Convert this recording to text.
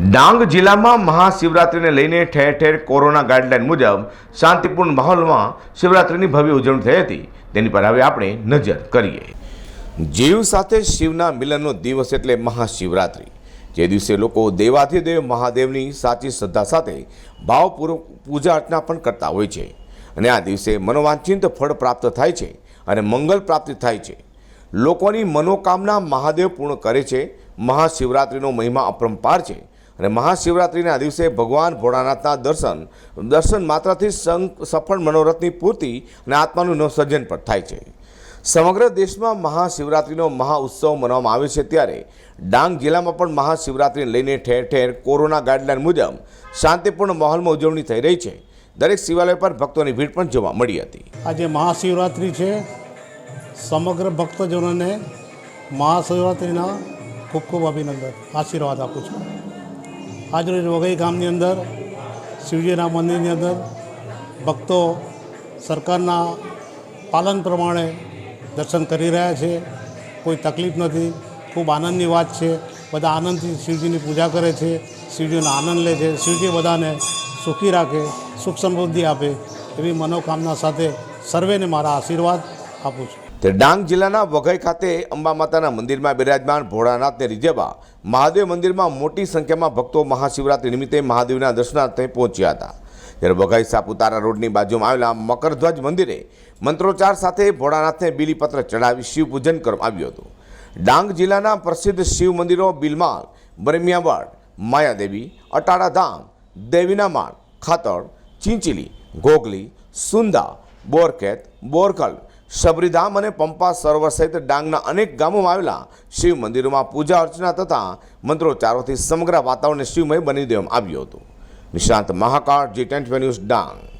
ડાંગ જિલ્લામાં મહાશિવરાત્રિને લઈને ઠેર ઠેર કોરોના ગાઈડલાઈન મુજબ શાંતિપૂર્ણ માહોલમાં શિવરાત્રિની ભવ્ય ઉજવણી થઈ હતી. તેની પર હવે આપણે નજર કરીએ. જીવ સાથે શિવના મિલનનો દિવસ એટલે મહાશિવરાત્રિ. જે દિવસે લોકો દેવાધિદેવ મહાદેવની સાચી શ્રદ્ધા સાથે ભાવપૂર્વક પૂજા અર્ચના પણ કરતા હોય છે. અને આ દિવસે મનોવાંછિત ફળ પ્રાપ્ત થાય છે અને મંગલ પ્રાપ્તિ થાય છે. લોકોની મનોકામના મહાદેવ પૂર્ણ કરે છે. મહાશિવરાત્રિનો મહિમા અપરંપાર છે. અને મહાશિવરાત્રિના દિવસે ભગવાન ભોળાનાથના દર્શન દર્શન માત્રથી સફળ મનોરથની પૂર્તિ અને આત્માનું નવસર્જન પણ થાય છે. સમગ્ર દેશમાં મહાશિવરાત્રિનો મહા ઉત્સવ મનાવવામાં આવે છે ત્યારે ડાંગ જિલ્લામાં પણ મહાશિવરાત્રિને લઈને ઠેર ઠેર કોરોના ગાઈડલાઇન મુજબ શાંતિપૂર્ણ માહોલમાં ઉજવણી થઈ રહી છે. દરેક શિવાલય પર ભક્તોની ભીડ પણ જોવા મળી હતી. આજે મહાશિવરાત્રિ છે. સમગ્ર ભક્તજનોને મહાશિવરાત્રિના ખૂબ ખૂબ અભિનંદન, આશીર્વાદ આપું છું. આજરોજ વઘઈ ગામની અંદર, શિવજીના મંદિરની અંદર. ભક્તો સરકારના પાલન પ્રમાણે દર્શન કરી રહ્યા છે. કોઈ તકલીફ નથી. ખૂબ આનંદની વાત છે. બધા આનંદથી શિવજીની પૂજા કરે છે. શિવજીનો આનંદ લે છે. શિવજી બધાને સુખી રાખે, સુખ સમૃદ્ધિ આપે એવી મનોકામના સાથે સર્વેને મારા આશીર્વાદ આપું છું. તે ડાંગ જિલ્લાના વઘઈ ખાતે અંબા માતાના મંદિરમાં બિરાજમાન ભોળાનાથને રીઝવવા મહાદેવ મંદિરમાં મોટી સંખ્યામાં ભક્તો મહાશિવરાત્રિ નિમિત્તે મહાદેવના દર્શનાર્થે પહોંચ્યા હતા. ત્યારે વઘઈ સાપુતારા રોડની બાજુમાં આવેલા મકરધ્વજ મંદિરે મંત્રોચ્ચાર સાથે ભોળાનાથને બીલીપત્ર ચડાવી શિવ પૂજન કરવામાં આવ્યું હતું. ડાંગ જિલ્લાના પ્રસિદ્ધ શિવ મંદિરો બિલમાલ, બરમિયાવાડ, માયાદેવી અટાળા ધામ દેવીના માળ ખાતર, ચિંચીલી ઘોગલી સુંદા બોરકેત બોરકલ શબરીધામ અને પંપા સરોવર સહિત ડાંગના અનેક ગામોમાં આવેલા શિવ મંદિરોમાં પૂજા અર્ચના તથા મંત્રોચ્ચારોથી સમગ્ર વાતાવરણને શિવમય બની દેવામાં આવ્યું હતું. Nishant Mahakal, G tent news, Dang.